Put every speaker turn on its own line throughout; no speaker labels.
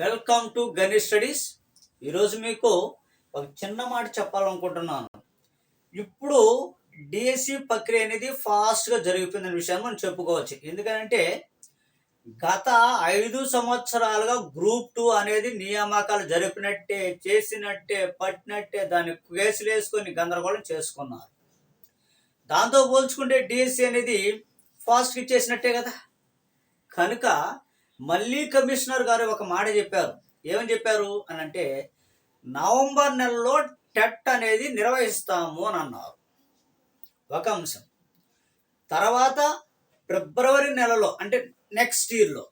Welcome to Ganesh studies. ఈరోజు మీకు ఒక చిన్న మాట చెప్పాలనుకుంటున్నాను. ఇప్పుడు డిఎస్సి ప్రక్రియ అనేది ఫాస్ట్గా జరిగిపోయిందనే విషయాన్ని మనం చెప్పుకోవచ్చు. ఎందుకంటే గత ఐదు సంవత్సరాలుగా గ్రూప్ టూ అనేది నియామకాలు జరిపినట్టే చేసినట్టే పట్టినట్టే దాన్ని కేసులు వేసుకొని గందరగోళం చేసుకున్నారు. దాంతో పోల్చుకుంటే డిఎస్సి అనేది ఫాస్ట్గా ఇచ్చేసినట్టే కదా. కనుక మళ్ళీ కమిషనర్ గారు ఒక మాట చెప్పారు. ఏమని చెప్పారు? అని అంటే నవంబర్ నెలలో టెట్ అనేది నిర్వహిస్తాము అని అన్నారు. ఒక అంశం. తర్వాత ఫిబ్రవరి నెలలో అంటే నెక్స్ట్ ఇయర్లో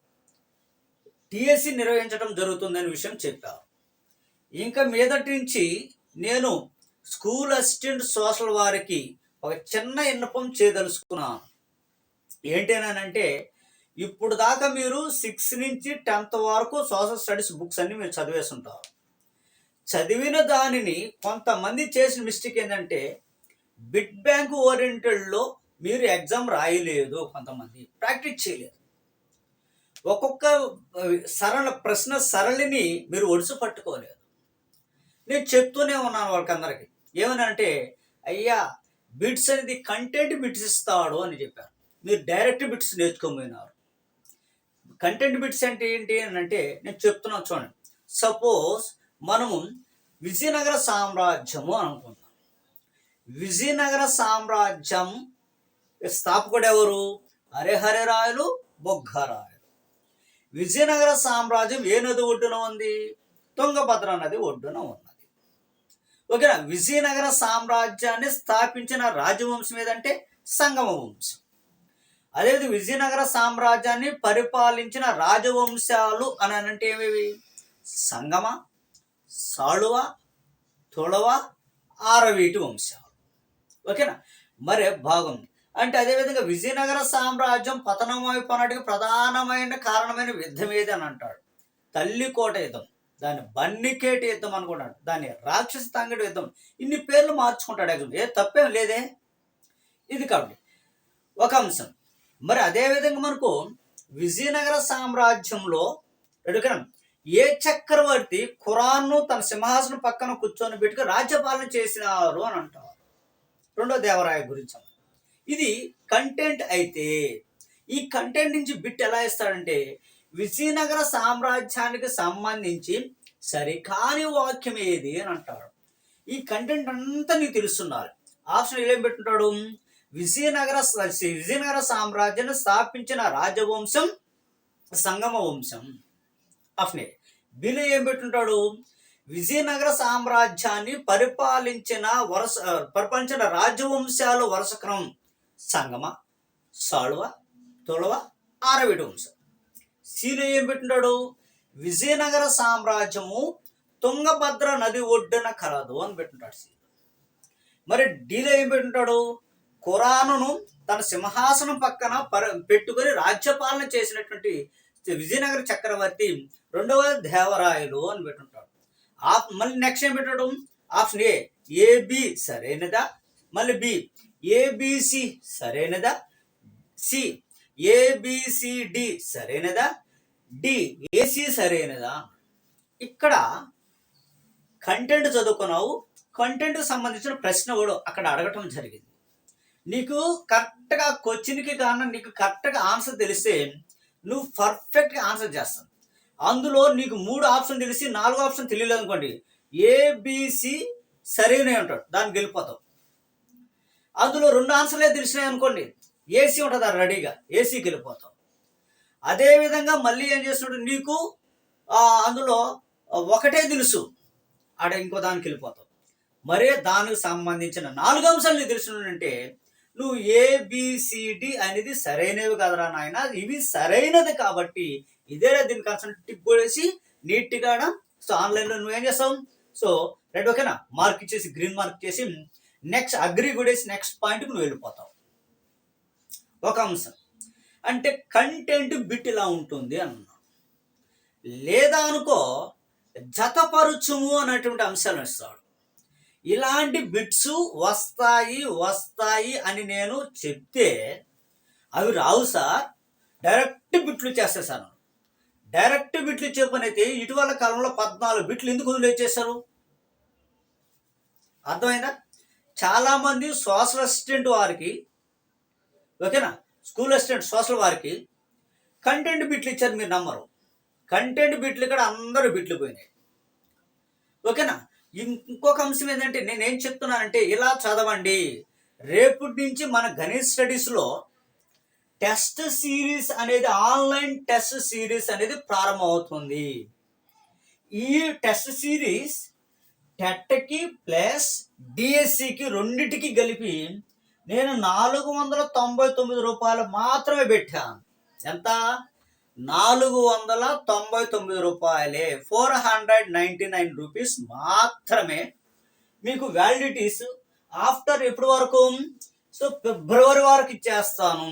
టిఎస్సి నిర్వహించడం జరుగుతుందనే విషయం చెప్పారు. ఇంకా మీదటి నుంచి నేను స్కూల్ అసిస్టెంట్ సోషల్ వారికి ఒక చిన్న విన్నపం చేయదలుచుకున్నాను. ఏంటేనంటే ఇప్పుడు దాకా మీరు సిక్స్ నుంచి టెన్త్ వరకు సోషల్ స్టడీస్ బుక్స్ అన్ని మీరు చదివేసి ఉంటారు చదివిన దానిని కొంతమంది చేసిన మిస్టేక్ ఏంటంటే బిట్ బ్యాంక్ ఓరియంటెడ్లో మీరు ఎగ్జామ్ రాయలేదు కొంతమంది ప్రాక్టీస్ చేయలేదు. ఒక్కొక్క సరళ ప్రశ్న సరళిని మీరు ఒడిసి పట్టుకోలేదు. నేను చెప్తూనే ఉన్నాను వాళ్ళకందరికీ. ఏమనంటే అయ్యా బిట్స్ అనేది కంటెంట్ బిట్స్ ఇస్తాడు అని చెప్పారు. మీరు డైరెక్ట్ బిట్స్ నేర్చుకోబోయినారు. కంటెంట్ బిట్స్ అంటే ఏంటి అని అంటే నేను చెప్తున్నాను చూడండి. సపోజ్ మనము విజయనగర సామ్రాజ్యము అనుకుందాం. విజయనగర సామ్రాజ్యం స్థాపకుడు ఎవరు? హరిహరరాయలు బొగ్గరాయలు విజయనగర సామ్రాజ్యం ఏ నది ఒడ్డున ఉంది? తుంగభద్ర నది ఒడ్డున ఉన్నది. ఓకేనా? విజయనగర సామ్రాజ్యాన్ని స్థాపించిన రాజవంశం ఏదంటే సంగమ వంశం అదేవిధంగా విజయనగర సామ్రాజ్యాన్ని పరిపాలించిన రాజవంశాలు అని అంటే ఏమేవి? సంగమ సాళువ తుళవ ఆరవీటి వంశాలు. ఓకేనా? మరే బాగుంది అంటే అదేవిధంగా విజయనగర సామ్రాజ్యం పతనం ప్రధానమైన కారణమైన యుద్ధం ఏది అని అంటాడు? తల్లికోట యుద్ధం దాన్ని బన్నికేటి యుద్ధం అనుకుంటాడు దాన్ని రాక్షస తంగడి యుద్ధం. ఇన్ని పేర్లు మార్చుకుంటాడు ఎగ్జామ్ ఏ తప్పేం లేదే? ఇది కాబట్టి ఒక అంశం. మరి అదే విధంగా మనకు విజయనగర సామ్రాజ్యంలో ఎడుకన ఏ చక్రవర్తి ఖురాన్ను తన సింహాసనం పక్కన కూర్చొని పెట్టుకు రాజ్యపాలన చేసినారు అని అంటారు. రెండో దేవరాయ గురించి ఇది కంటెంట్ అయితే ఈ కంటెంట్ నుంచి బిట్ ఎలా ఇస్తాడంటే విజయనగర సామ్రాజ్యానికి సంబంధించి సరికాని వాక్యం ఏది అని అంటారు ఈ కంటెంట్ అంతా నీకు తెలుస్తున్నారు ఆప్షన్ ఏం పెట్టుంటాడు విజయనగర విజయనగర సామ్రాజ్యాన్ని స్థాపించిన రాజవంశం సంగమ వంశం. అఫ్నే బిలు ఏం పెట్టుంటాడు? విజయనగర సామ్రాజ్యాన్ని పరిపాలించిన వరుస పరిపాలించిన రాజవంశాలు వరుస క్రమం సంగమ సాళువ తుళవ ఆరవిడి వంశం. సీను ఏం పెట్టుంటాడు? విజయనగర సామ్రాజ్యము తుంగభద్ర నది ఒడ్డున కలదు అని పెట్టుంటాడు సీను మరి డీలో ఏం పెట్టుంటాడు? ఖురానును తన సింహాసనం పక్కన పర పెట్టుకొని రాజ్యపాలన చేసినటువంటి విజయనగర చక్రవర్తి రెండవ దేవరాయలు అని పెట్టుంటాడు. ఆ మళ్ళీ నెక్స్ట్ ఏం పెట్టడం? ఆప్షన్ ఏ ఏబి సరైనదా? మళ్ళీ బి ఏబిసి సరైనదా? సి ఏబిసిడి సరైనదా? డి ఏసీ సరైనదా? ఇక్కడ కంటెంట్ చదువుకున్నావు. కంటెంట్ సంబంధించిన ప్రశ్న కూడా అక్కడ అడగటం జరిగింది. నీకు కరెక్ట్గా క్వశ్చన్కి కారణం నీకు కరెక్ట్గా ఆన్సర్ తెలిస్తే నువ్వు పర్ఫెక్ట్గా ఆన్సర్ చేస్తావు. అందులో నీకు మూడు ఆప్షన్ తెలిసి నాలుగు ఆప్షన్ తెలియలేదు అనుకోండి ఏబిసి సరైనవి ఉంటాడు దాన్ని గెలిపోతావు అందులో రెండు ఆన్సర్లే తెలిసినాయి అనుకోండి ఏసీ ఉంటుంది అది రెడీగా ఏసీ గెలిపోతావు అదేవిధంగా మళ్ళీ ఏం చేస్తున్నాడు నీకు అందులో ఒకటే తెలుసు ఆడ ఇంకో దానికి వెళ్ళిపోతావు. మరే దానికి సంబంధించిన నాలుగు అంశాలు నీకు తెలిసినంటే నువ్వు ఏబిసిడి అనేది సరైనవి కదరా నాయన. ఇవి సరైనది కాబట్టి ఇదేనా దీని కన్సల్ట్ టిప్ కొడేసి నీట్గా సో ఆన్లైన్లో నువ్వేం చేస్తావు? సో రెడ్ ఓకేనా మార్క్ ఇచ్చేసి గ్రీన్ మార్క్ చేసి నెక్స్ట్ అగ్రి కొడేసి నెక్స్ట్ పాయింట్కి నువ్వు వెళ్ళిపోతావు. ఒక అంశం. అంటే కంటెంట్ బిట్ ఇలా ఉంటుంది అన్నా లేదా అనుకో జతపరుచుము అన్నటువంటి అంశాలు ఇస్తాడు ఇలాంటి బిట్స్ వస్తాయి వస్తాయి అని నేను చెప్తే అవి రావు సార్. డైరెక్ట్ బిట్లు చేసేసాను డైరెక్ట్ బిట్లు చెప్పనైతే ఇచ్చే ఇటీవల కాలంలో పద్నాలుగు బిట్లు ఎందుకు వదిలేసేసారు అర్థమైందా? చాలామంది సోషల్ అసిస్టెంట్ వారికి ఓకేనా? స్కూల్ అసిస్టెంట్ సోషల్ వారికి కంటెంట్ బిట్లు ఇచ్చారు మీరు నమ్మరు. కంటెంట్ బిట్లు ఇక్కడ అందరూ బిట్లు పోయినాయి. ఓకేనా? ఇంకొక అంశం ఏంటంటే నేనేం చెప్తున్నానంటే ఇలా చదవండి. రేపటి నుంచి మన గణేష్ స్టడీస్లో టెస్ట్ సిరీస్ అనేది ఆన్లైన్ టెస్ట్ సిరీస్ అనేది ప్రారంభమవుతుంది. ఈ టెస్ట్ సిరీస్ టెట్కి ప్లస్ డిఎస్సికి రెండిటికి కలిపి నేను నాలుగు వందల తొంభై తొమ్మిది రూపాయలు మాత్రమే పెట్టాను. ఎంత? నాలుగు వందల తొంభై తొమ్మిది రూపాయలే four hundred ninety nine rupees మాత్రమే. మీకు వ్యాలిడిటీస్ ఆఫ్టర్ ఎప్పటి వరకు? సో ఫిబ్రవరి వరకు ఇచ్చేస్తాను.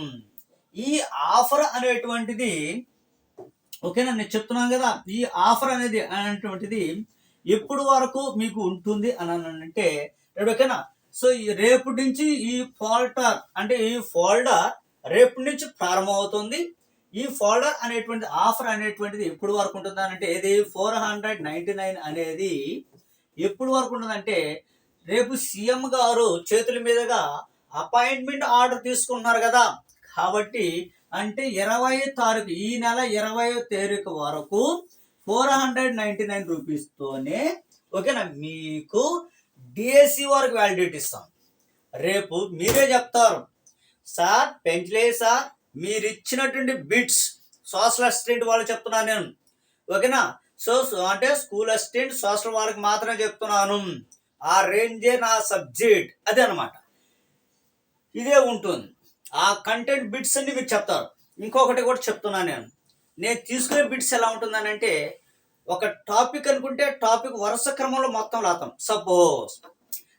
ఈ ఆఫర్ అనేటువంటిది ఓకేనా నేను చెప్తున్నాను కదా ఈ ఆఫర్ అనేది అనేటువంటిది ఎప్పుడు వరకు మీకు ఉంటుంది అని అంటే రేపు ఓకేనా? సో ఈ రేపు నుంచి ఈ ఫోల్డర్ అంటే ఈ ఫోల్డర్ రేపు నుంచి ప్రారంభమవుతుంది. ఈ ఫోల్డర్ అనేటువంటి ఆఫర్ అనేటువంటిది ఎప్పుడు వరకు ఉంటుంది అంటే ఏది? ఫోర్ హండ్రెడ్ నైంటీ నైన్ అనేది ఎప్పుడు వరకు ఉంటుందంటే రేపు సీఎం గారు చేతుల మీదుగా అపాయింట్మెంట్ ఆర్డర్ తీసుకుంటున్నారు కదా. కాబట్టి అంటే ఇరవై తారీఖు ఈ నెల ఇరవై తారీఖు వరకు ఫోర్ హండ్రెడ్ నైంటీ నైన్ రూపీస్తోనే ఓకేనా మీకు డిఎస్సి వరకు వ్యాలిడిటీ ఇస్తాం. రేపు మీరే చెప్తారు సార్ పెంచలేదు సార్ మీరిచ్చినటువంటి బిట్స్ సోషల్ అసిస్టెంట్ వాళ్ళు చెప్తున్నాను నేను. ఓకేనా? సో అంటే స్కూల్ అసిస్టెంట్ సోషల్ వాళ్ళకి మాత్రమే చెప్తున్నాను. ఆ రేంజే నా సబ్జెక్ట్. అదే అనమాట ఇదే ఉంటుంది. ఆ కంటెంట్ బిట్స్ అన్ని మీరు చెప్తారు. ఇంకొకటి కూడా చెప్తున్నాను నేను. నేను తీసుకునే బిట్స్ ఎలా ఉంటుందని అంటే ఒక టాపిక్ అనుకుంటే టాపిక్ వరుస క్రమంలో మొత్తం రాతాం సపోజ్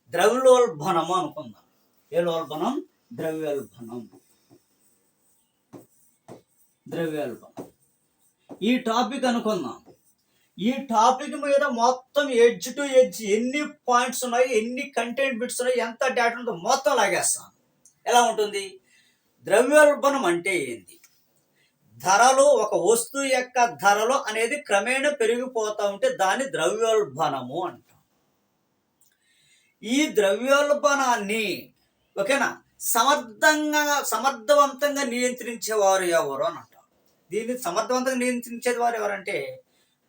ద్రవ్యోల్బణము అనుకుందాం. ఏ లోల్బణం ద్రవ్యోల్బణం. ద్రవ్యోల్బణం ఈ టాపిక్ అనుకుందాం. ఈ టాపిక్ మీద మొత్తం ఎడ్జ్ టు ఎడ్జ్ ఎన్ని పాయింట్స్ ఉన్నాయి ఎన్ని కంటెంట్ బిట్స్ ఉన్నాయి ఎంత డేటా ఉందో మొత్తం లాగేస్తాను ఎలా ఉంటుంది? ద్రవ్యోల్బణం అంటే ఏంది? ధరలు ఒక వస్తువు యొక్క ధరలు అనేది క్రమేణా పెరిగిపోతూ ఉంటే దాన్ని ద్రవ్యోల్బణము అంటాం. ఈ ద్రవ్యోల్బణాన్ని ఓకేనా? సమర్థంగా సమర్థవంతంగా నియంత్రించేవారు ఎవరు అని అంటారు దీన్ని సమర్థవంతంగా నియంత్రించేది వారు ఎవరంటే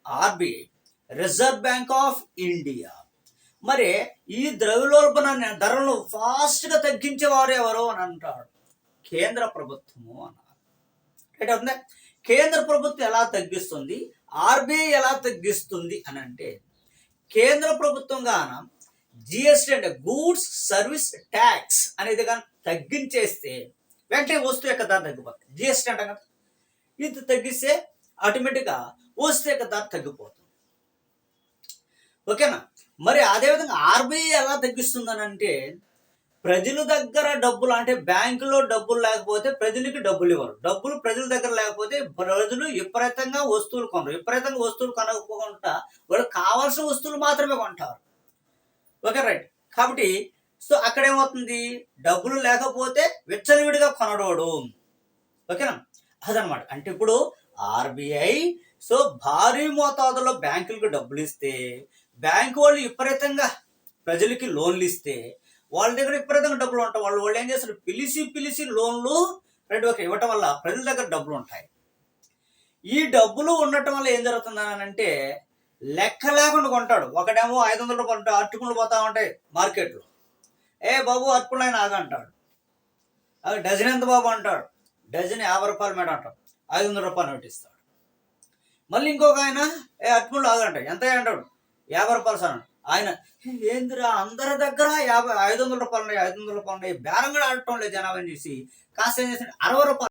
RBI reserve bank of India. మరి ఈ ద్రవ్యోల్బణ ధరలను ఫాస్ట్గా తగ్గించేవారు ఎవరు అని అంటాడు కేంద్ర ప్రభుత్వము అన్నారు. రైట్ అవుతుందా? కేంద్ర ప్రభుత్వం ఎలా తగ్గిస్తుంది? ఆర్బీఐ ఎలా తగ్గిస్తుంది అని అంటే కేంద్ర ప్రభుత్వం గాన జిఎస్టీ అంటే గూడ్స్ సర్వీస్ ట్యాక్స్ అనేది కానీ తగ్గించేస్తే వెంటనే వస్తువు యొక్క ధర తగ్గిపోతుంది జిఎస్టీ అంటే కదా? ఇది తగ్గిస్తే ఆటోమేటిక్గా వస్తే ధర తగ్గిపోతుంది. ఓకేనా? మరి అదేవిధంగా ఆర్బీఐ ఎలా తగ్గిస్తుందనంటే ప్రజల దగ్గర డబ్బులు అంటే బ్యాంకులో డబ్బులు లేకపోతే ప్రజలకి డబ్బులు ఇవ్వరు. డబ్బులు ప్రజల దగ్గర లేకపోతే ప్రజలు విపరీతంగా వస్తువులు కొనరు. విపరీతంగా వస్తువులు కొనకుండా వాళ్ళు కావాల్సిన వస్తువులు మాత్రమే కొంటారు. Okay right. కాబట్టి సో అక్కడేమవుతుంది డబ్బులు లేకపోతే విచ్చలవిడిగా కొనడోడు. ఓకేనా? అదనమాట. అంటే ఇప్పుడు ఆర్బీఐ సో భారీ మోతాదులో బ్యాంకులకు డబ్బులు ఇస్తే బ్యాంకు వాళ్ళు విపరీతంగా ప్రజలకి లోన్లు ఇస్తే వాళ్ళ దగ్గర విపరీతంగా డబ్బులు ఉంటాయి. వాళ్ళు వాళ్ళు ఏం చేస్తారు? పిలిచి పిలిచి లోన్లు రెండు ఒక ఇవ్వటం వల్ల ప్రజల దగ్గర డబ్బులు ఉంటాయి. ఈ డబ్బులు ఉండటం వల్ల ఏం జరుగుతుంది అని అంటే లెక్క లేకుండా కొంటాడు. ఒకడేమో ఐదు వందల రూపాయలు ఉంటాయి అట్టుకులు పోతా ఉంటాయి మార్కెట్లో. ఏ బాబు అట్టుకులు ఆయన ఆగంటాడు. అవి డజన్ ఎంత బాబు అంటాడు. డజన్ యాభై రూపాయలు మేడం అంటాడు ఐదు వందల రూపాయలు నోట్ ఇస్తాడు. మళ్ళీ ఇంకొక ఆయన ఏ అట్టుకులు ఆగంటాడు ఎంత అంటాడు? యాభై రూపాయలు సార్ ఆయన ఏందిరా అందరి దగ్గర యాభై ఐదు వందల రూపాయలు ఉన్నాయి ఐదు వందల రూపాయలు ఉన్నాయి. బేరం కూడా ఆడటం లేదు జనాభా చూసి కాస్త ఏం చేస్తాడు అరవై రూపాయలు